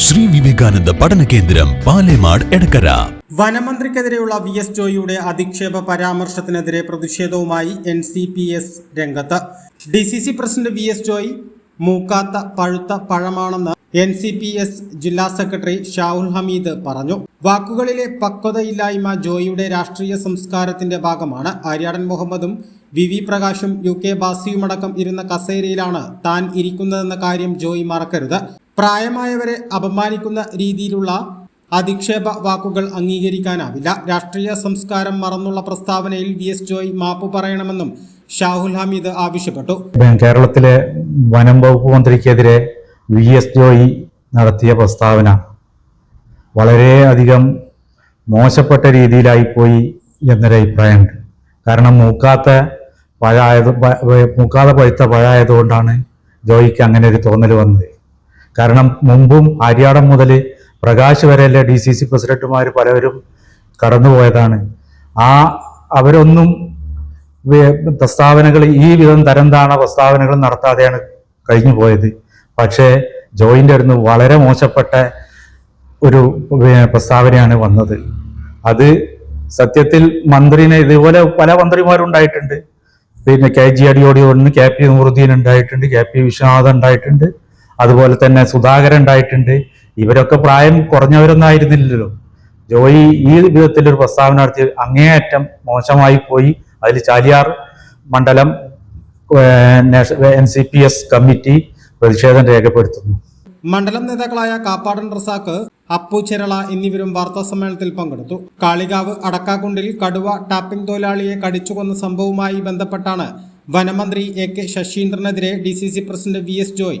Sri Vivekananda പഠന കേന്ദ്രം പാലേമാട് എടക്കര. വനമന്ത്രിക്കെതിരെയുള്ള വി എസ് ജോയിയുടെ അധിക്ഷേപ പരാമർശത്തിനെതിരെ പ്രതിഷേധവുമായി എൻ സി പി എസ് രംഗത്ത്. D C C president V S Joy മൂക്കാത്ത പഴുത്ത പഴമാണെന്ന് എൻ സി പി എസ് ജില്ലാ സെക്രട്ടറി ഷാഹുൽ ഹമീദ് പറഞ്ഞു. വാക്കുകളിലെ പക്വതയില്ലായ്മ ജോയിയുടെ രാഷ്ട്രീയ സംസ്കാരത്തിന്റെ ഭാഗമാണ്. ആര്യാടൻ മുഹമ്മദും വി വി പ്രകാശും യു കെ ബാസിയുമടക്കം ഇരുന്ന കസേരയിലാണ് താൻ ഇരിക്കുന്നതെന്ന കാര്യം ജോയി മറക്കരുത്. പ്രായമായവരെ അപമാനിക്കുന്ന രീതിയിലുള്ള അധിക്ഷേപ വാക്കുകൾ അംഗീകരിക്കാനാവില്ല. രാഷ്ട്രീയ സംസ്കാരം മറന്നുള്ള പ്രസ്താവനയിൽ വി. എസ്. ജോയ് മാപ്പ് പറയണമെന്നും ഷാഹുൽ ഹമീദ് ആവശ്യപ്പെട്ടു. കേരളത്തിലെ വനം വകുപ്പ് മന്ത്രിക്കെതിരെ വി. എസ്. ജോയി നടത്തിയ പ്രസ്താവന വളരെയധികം മോശപ്പെട്ട രീതിയിലായിപ്പോയി എന്നൊരു അഭിപ്രായമുണ്ട് കാരണം മൂക്കാത്ത പഴായത് മൂക്കാതെ പഴുത്ത പഴായതുകൊണ്ടാണ് ജോയിക്ക് അങ്ങനെ ഒരു തോന്നൽ വന്നത്. കാരണം മുമ്പും ആര്യാടം മുതൽ പ്രകാശ് വരെയല്ല ഡി സി സി പ്രസിഡന്റുമാർ പലവരും കടന്നുപോയതാണ്. ആ അവരൊന്നും പ്രസ്താവനകൾ ഈ വിധം തരം താണ പ്രസ്താവനകൾ നടത്താതെയാണ് കഴിഞ്ഞു പോയത് പക്ഷേ ജോയിന്റെ അടുന്ന് വളരെ മോശപ്പെട്ട ഒരു പ്രസ്താവനയാണ് വന്നത്. അത് സത്യത്തിൽ മന്ത്രിനെ ഇതുപോലെ പല മന്ത്രിമാരുണ്ടായിട്ടുണ്ട്. പിന്നെ കെ ജി അടിയോടിയോടിന് കെ പി നൂറുദ്ദീൻ ഉണ്ടായിട്ടുണ്ട് കെ പി വിശ്വനാഥ് ഉണ്ടായിട്ടുണ്ട്. അതുപോലെ തന്നെ സുധാകരൻ ഉണ്ടായിട്ടുണ്ട്. ഇവരൊക്കെ പ്രായം കുറഞ്ഞവരൊന്നും ആയിരുന്നില്ലല്ലോ. ജോയി ഈ വിധത്തിൽ ഒരു പ്രസ്താവന നടത്തി. അങ്ങേയറ്റം മോശമായി പോയി. അതിൽ ചാലിയാർ മണ്ഡലം N C P S committee പ്രതിഷേധം രേഖപ്പെടുത്തുന്നു. മണ്ഡലം നേതാക്കളായ കാപ്പാടൻ റസാക്ക് അപ്പു ചെരള എന്നിവരും വാർത്താ സമ്മേളനത്തിൽ പങ്കെടുത്തു. കാളികാവ് അടക്കാകുണ്ടിൽ കടുവ ടാപ്പിംഗ് തൊഴിലാളിയെ കടിച്ചുകൊന്ന സംഭവവുമായി ബന്ധപ്പെട്ടാണ് വനമന്ത്രി A K ശശീന്ദ്രനെതിരെ D C C president V S Joy